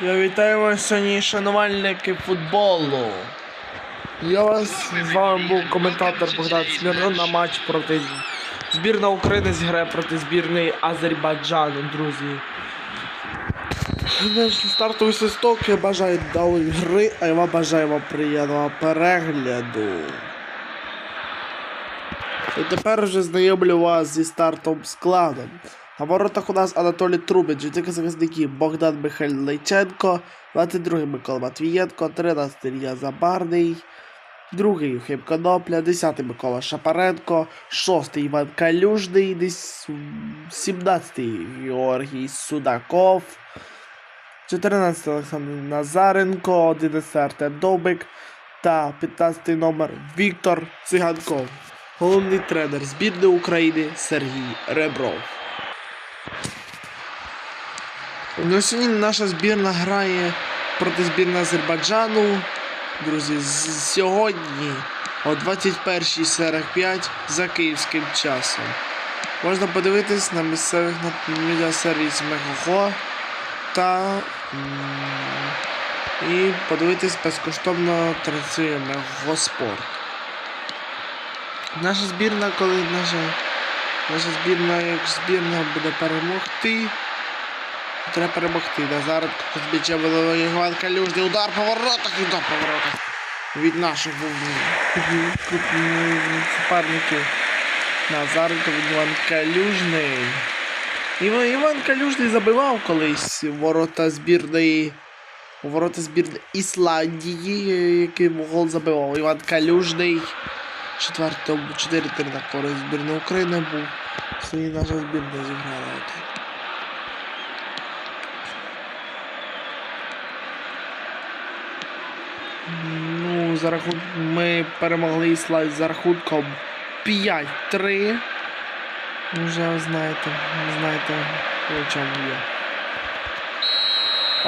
Я вітаю вас сьогодні, шанувальники футболу. Я вас з вами був коментатор Богдан Смірно на матч проти збірна України зіграє проти збірної Азербайджану, друзі. Стартовий свисток я бажаю вдалої гри, а я вам бажаю вам приємного перегляду. І тепер вже знайомлю вас зі стартовим складом. На воротах у нас Анатолій Трубич, житель захисники Богдан Михайло Лейченко, 22-й Микола Матвієнко, 13-й Ілья Забарний, 2-й Євгем Конопля, 10-й Микола Шапаренко, 6-й Іван Калюжний, десь 17-й Георгій Судаков, 14-й Олександр Назаренко, 11-й Артем Довбик та 15-й номер Віктор Циганков. Головний тренер збірної України Сергій Ребров. Ну, сьогодні наша збірна грає проти збірної Азербайджану. Друзі, сьогодні о 21.45 за київським часом. Можна подивитись на місцевих на медіасервісі Мегахо та і подивитись безкоштовно транслює Мегахо Спорт. Наша збірна, коли наша, наша збірна, як збірна буде перемогти. Треба перемогти. Збіче головою Іван Калюжний. Удар по воротах удар по воротах. Від наших суперників. Назаренко від Іван Калюжний. Іван, Іван Калюжний забивав колись ворота збірної. Ворота збірної Ісландії, який гол забивав. Іван Калюжний. Четвертому 4-3 на користь збірної України був. Сьогодні наша збірна зіграла. Ну, за рахунок ми перемогли Ісландію за рахунком 5-3. Ну, Вже знаєте, знаєте, в чому є.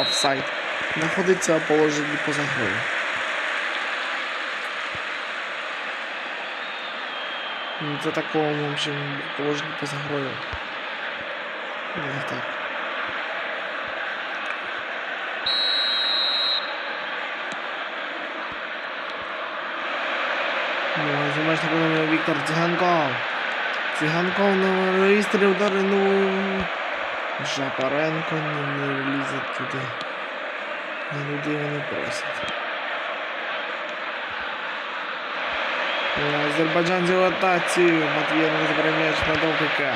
Офсайд. Знаходиться в положенні поза грою. Ну, Це такого, в общем, положенні поза грою. Не так. Ну, за меж такого Віктор Циганков. Циганков на реєстрі удари, ну... Жапаренко не, не влізе туди. На людей вони просять. Е, Азербайджан в атаці. Матвієнко забирає м'яч на Довбика.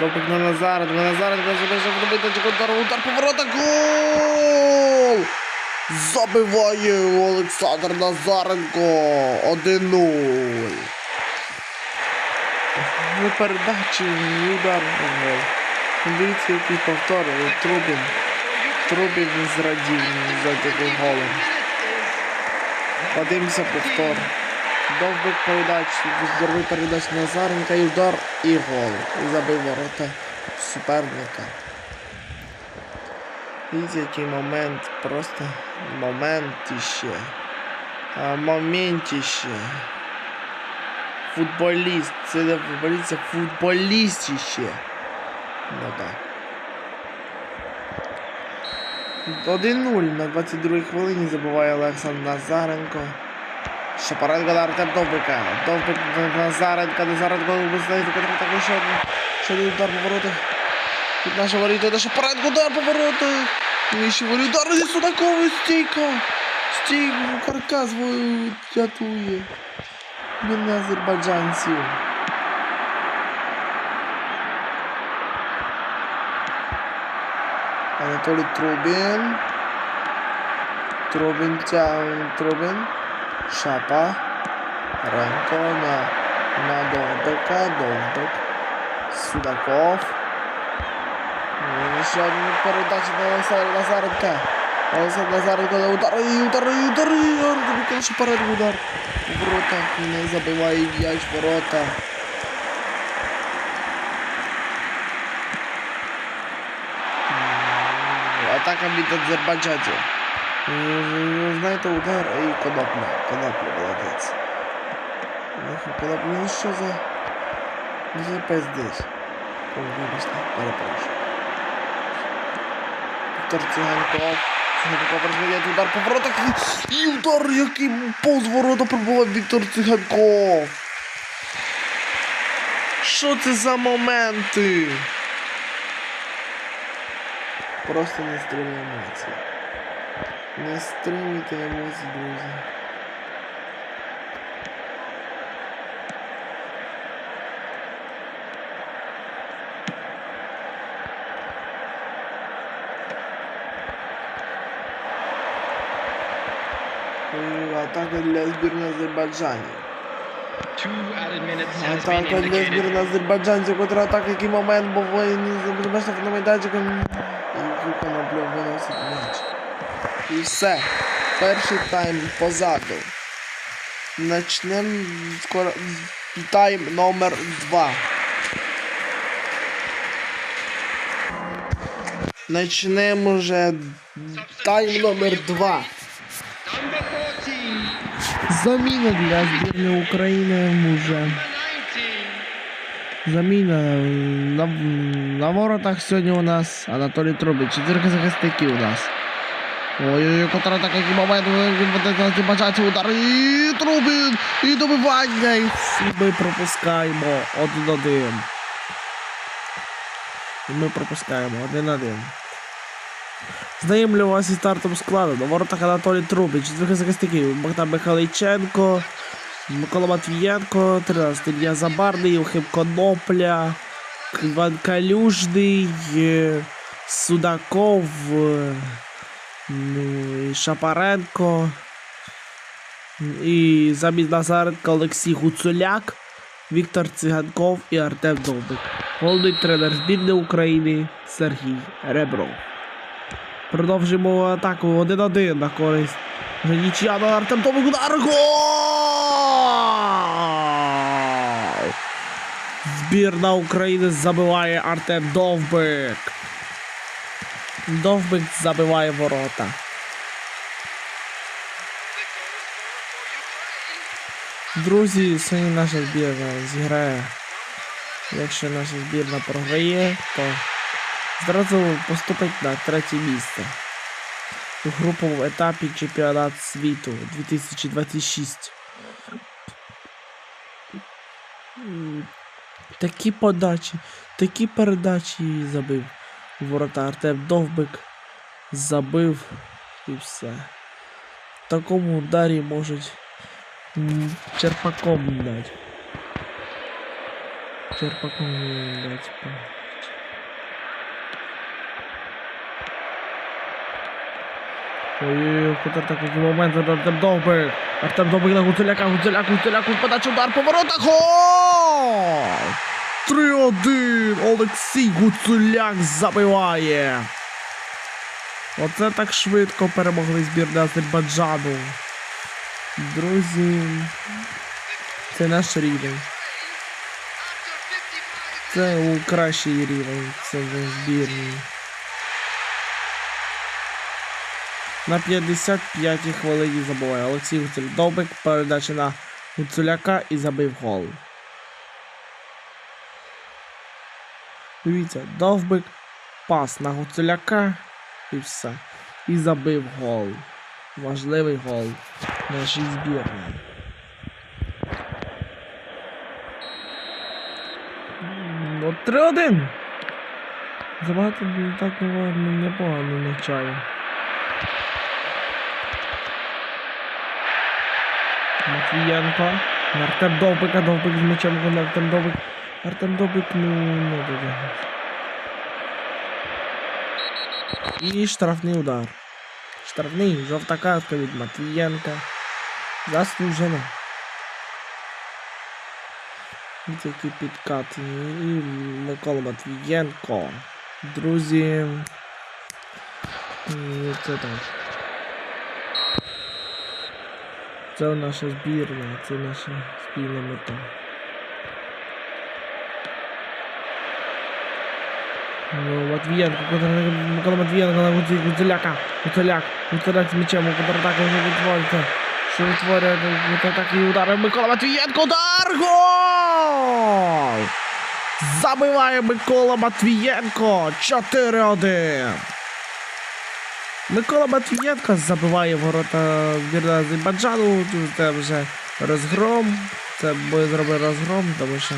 Довбик на Назаренко. Назаренко забежав добити удар, удар поворота. Гол! Забиває Олександр Назаренко 1-0. Ви передачі удар на. Дивіться, який повтор, Трубін. Трубін зрадів за таким голом. Подивимося повтор. Довбик передач, здоровий передач Назаренка і удар і гол. І забив ворота суперника. Який момент, просто моментище. Моментище. Футболіст. Це не футболіст, це футболістище. Ну так. 1-0 на 22-й хвилині забуває Олександр Назаренко. Шапаренко на Артем Довбика. Довбик на Назаренка. Назаренко визнає такий ще один. Ще один удар по воротах. Тут наша воріта, наша Шапаренко удар по воротах. І ще воріт удар зі Судакової стійка. Стійка, каркас рятує. Він азербайджанців. Анатолій Трубін. Трубін тягне Трубін. Шапа. Ренко на, на Довбика. Довбик. Судаков. І ще одна передача на Олександра Назаренка. Олександр Назаренко на удар. І удар, і удар, і удар. Тобі перед удар. В ворота. Не забиває м'яч в ворота. Атака від азербайджанців. Е, Знаєте, удар і конопля. Конопля молодець. Ну, Конопля, ну що за... Ну за пиздиш. О, вибачте, перепрошую. Віктор Циганков. Циганков розганяє удар по воротах. І удар, який повз ворота пробував Віктор Циганков. Що це за моменти? Просто не стримуй емоції. Не стримуйте емоції, друзі. атака для збірної Азербайджані. Атака для збірної азербайджанців, контратака, який момент, бо воїн забезпечив на майданчику. І виконав виносить м'яч. І все. Перший тайм позаду. Начнемо скоро тайм номер 2. Начнемо вже тайм номер 2. Заміна для збірної України вже. Заміна на, на воротах сьогодні у нас Анатолій Трубич. Чотири захисники у нас. Ой-ой-ой, контратака, який момент, він бажається удар. І Трубін, і добивання. І ми пропускаємо один-один. Ми пропускаємо один-один. Знайомлю вас зі стартом складу. На воротах Анатолій Трубич, чотири захисників. Богдан Михайличенко, Микола Матвієнко, 13 Ілья Забарний, Євхим Конопля, Іван Калюжний, е, Судаков, е, ну, і Шапаренко. І замість Назаренка Олексій Гуцуляк, Віктор Циганков і Артем Довбик. Головний тренер збірної України Сергій Ребров. Продовжимо атаку 1-1 на користь. Вже нічия Артем Довбик удар. Гол! Збірна України забиває Артем Довбик. Довбик забиває ворота. Друзі, сьогодні наша збірна зіграє. Якщо наша збірна програє, то зразу поступить на третє місце у груповому етапі чемпіонат світу 2026. Такі подачі, такі передачі забив. Ворота Артем Довбик забив і все. В такому ударі можуть черпаком дати. Черпаком дати. Ой-ой-ой, куди такий момент Артем Довбик. Артем Довбик на Гуцуляка, Гуцуляк, Гуцуляк, подача удар по воротах. Гол! 3-1. Олексій Гуцуляк забиває. Оце так швидко перемогли збірні Азербайджану. Друзі, це наш рівень. Це у кращий рівень. Це вже На 55-й хвилині забуває Олексій Гуцуляк. Довбик передача на Гуцуляка і забив гол. Дивіться, Довбик, пас на Гуцуляка і все. І забив гол. Важливий гол нашій збірні. Ну, 3-1. Забагато так непогано начало. Матвієнко. Артем Довбик, а Довбик з м'ячем гол Артем Довбик. Артем Довбик, ну не дотягнув. І штрафний удар. Штрафний, жовта картка від Матвієнка. Заслужено. Ось який підкат. І Микола Матвієнко. Друзі. Це так. Це наша збірна, це наша спільна мета. Ну, Матвієнко, Микола Матвієнко на Гудзеляка. Гудзеляк, Гудзеляк з у контратаку вже відтворюється. Що відтворює контратаки і удари. Микола Матвієнко, удар! Гол! Забиває Микола Матвієнко. 4-1. Микола Матвієнко забиває ворота збірної Азербайджану. Це вже розгром. Це ми зробили розгром, тому що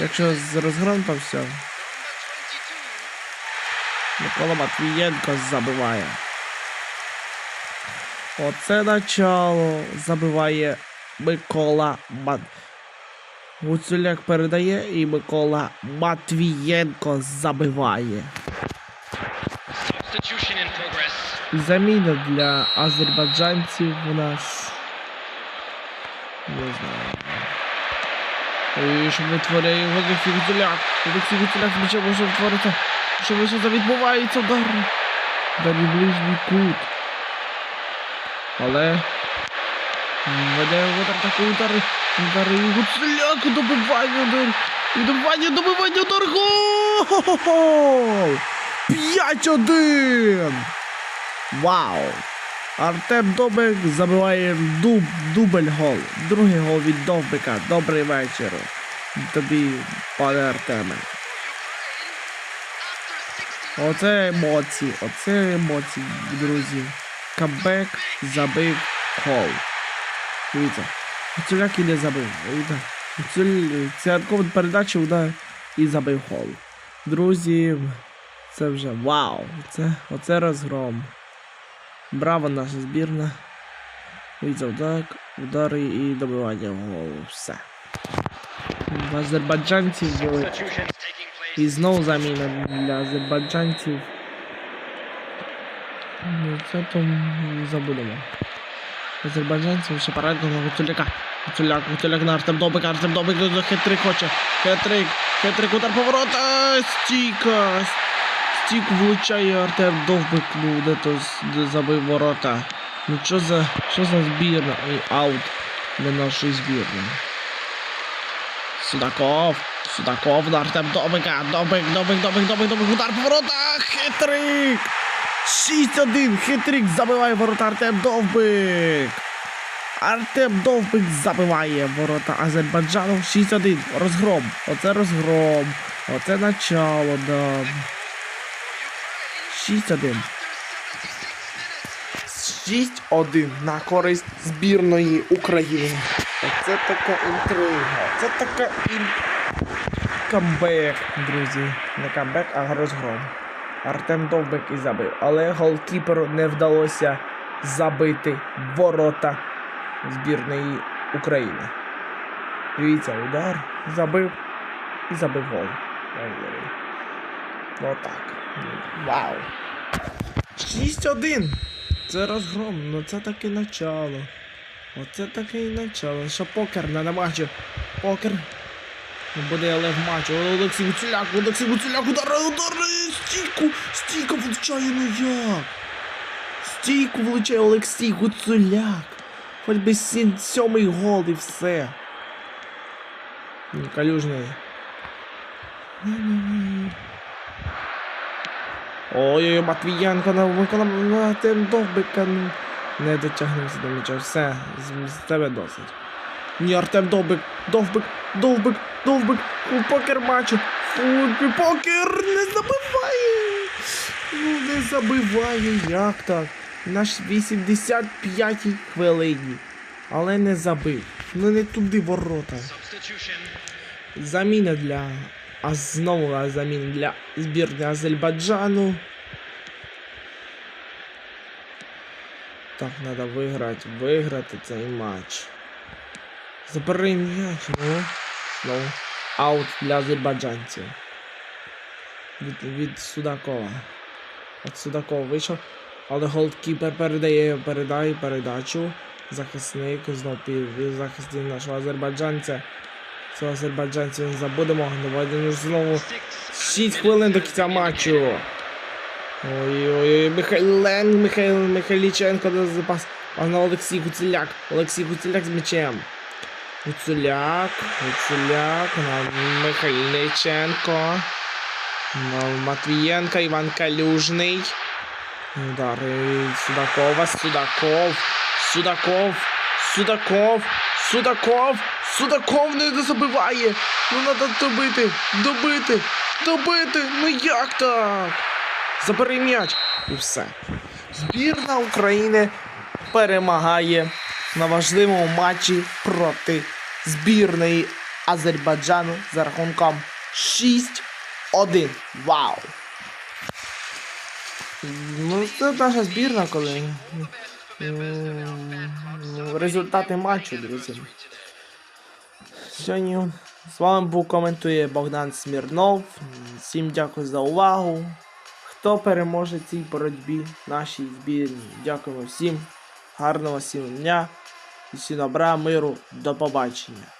якщо з розгром, то все. Микола Матвієнко забиває. Оце начало забиває Микола Мат. Гуцуляк передає і Микола Матвієнко забиває. Заміна для азербайджанців у нас. Не знаю. І що витворяє Олексій Гуцуляк. Олексій Гуцуляк м'ячем може втворити. Що ви за відбувається удар? Далі ближній кут. Але веде в атаку удари. Удари і Гуцуляк добивання удар. І добивання, добивання удар. Гол! 5-1! Вау! Артем Довбик забиває дуб, дубль гол. Другий гол від Довбика. Добрий вечір. Тобі, пане Артеме. Оце емоції, оце емоції, друзі. Камбек забив гол. Дивіться. Гуцуляк і не забив. Цянкова передача удар і забив гол. Друзі, це вже вау! Це, оце розгром. Браво наша збірна. Так, удари і добивання голу. Все. В азербайджанців були. І знову заміна для азербайджанців. Ну, це то забудемо. Азербайджанців ще парадку Гуцуляка. Гуцуляк, Гуцуляк на Артем Добик, Артем Добик хитрик хоче. Хитрик, хитрик, удар поворота, стійка. Стійку влучає Артем Довбик, ну де то забив ворота. Ну що за, що за збірна? І аут для нашої збірної. Судаков. Судаков на Артем Добика. Добик, Добик, Добик, Добик, Добик. Удар по воротах. Хитрик. 6-1. Хитрик забиває ворота Артем Довбик. Артем Довбик забиває ворота Азербайджану. 6-1. Розгром. Оце розгром. Оце начало, да. 6-1. 6-1 на користь збірної України. Оце така інтрига. Це така ін... камбек, друзі. Не камбек, а розгром. Артем Довбик і забив. Але голкіперу не вдалося забити ворота збірної України. Дивіться, удар, забив і забив гол. Ой-ой. Отак. Вау. 6-1. Це розгром, ну це таке начало. Оце таке і начало. Що покер на матчі. Покер. Ну, Буде але в матчі. Олексій Гуцуляк, Олексій Гуцуляк, удари, удари, стійку, стійка влучає, ну як? Стійку влучає Олексій Гуцуляк. Хоч би сім, сьомий гол і все. Калюжний. Ой-ой, Матвієнко на Микола на тим довбика. Не дотягнувся до м'яча. Все, з, з тебе досить. Ні, Артем Довбик, Довбик, Довбик, Довбик, у покер матчу. Фу, покер не забиває. Ну не забиває, як так? Наш 85-й хвилині. Але не забив. Ну не туди ворота. Заміна для. А знову заміна для збірної Азербайджану. Так, треба виграти, виграти цей матч. Забери м'яч, ну. Знову. Аут для азербайджанців. Від, від Судакова. От Судакова вийшов. Але голкіпер передає передає передачу. Захисник знов пів захисник нашого азербайджанця. Цього азербайджанців забудемо. Давайте знову 6 хвилин до кінця матчу. Ой-ой-ой, Михайлен, Михайло Михайліченко до запас. А Олексій Гуцуляк. Олексій Гуцуляк з м'ячем. Гуцуляк, Гуцуляк, на Михайліченко. На Іван Калюжний. Удари Судакова, Судаков, Судаков, Судаков, Судаков, Судаков не забиває. Ну треба добити, добити, добити. Ну як так? Забери м'яч. І все. Збірна України перемагає на важливому матчі проти збірної Азербайджану за рахунком 6-1. Вау! Ну, це наша збірна, коли. Результати матчу, друзі. Сьогодні з вами був коментує Богдан Смірнов. Всім дякую за увагу. Хто переможе в цій боротьбі нашій збірні? Дякуємо всім. Гарного всім дня. І всім добра, миру. До побачення.